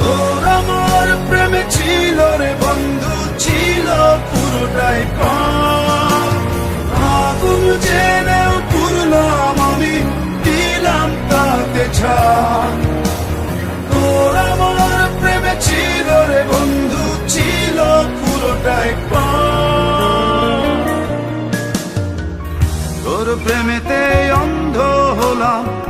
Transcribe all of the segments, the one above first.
তোর আমার প্রেমে ছিল রে বন্ধু, ছিল পুরোটাই আগুন জেনেও পুরলাম আমি, দিলাম তাতে ছাপ তোর আমার প্রেমে ছিল বন্ধু, ছিল পুরোটাই তোর প্রেমেতে অন্ধ হলাম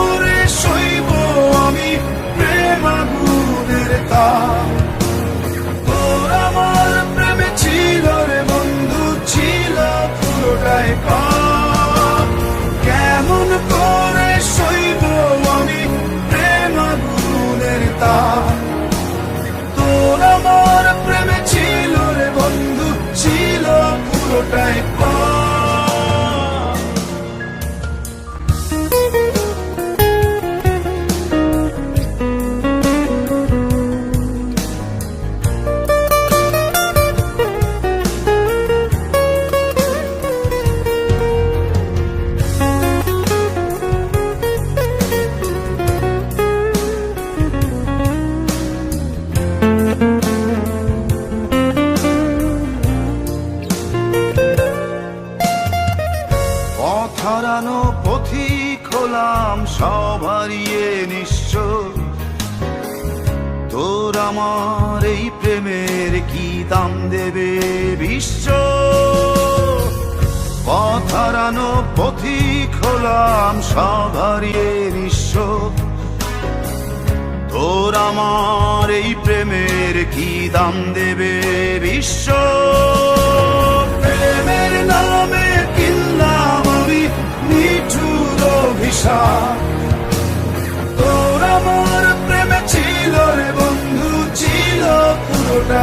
তোর আমার প্রেমে ছিল রে বন্ধু, ছিল পুরোটাই পাপ কেমন করে তোর আমার প্রেমে ছিল রে বন্ধু ছিল আমার এই প্রেমের কি দাম দেবে বিশ্ব। পথ হারানো পথিক হলাম সব হারিয়ে তোর আমার এই প্রেমের কি দাম দেবে বিশ্ব। প্রেমের নামে কিনলাম আমি নিঠুর অভিশাপ।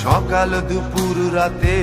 সকাল দুপুর রাতে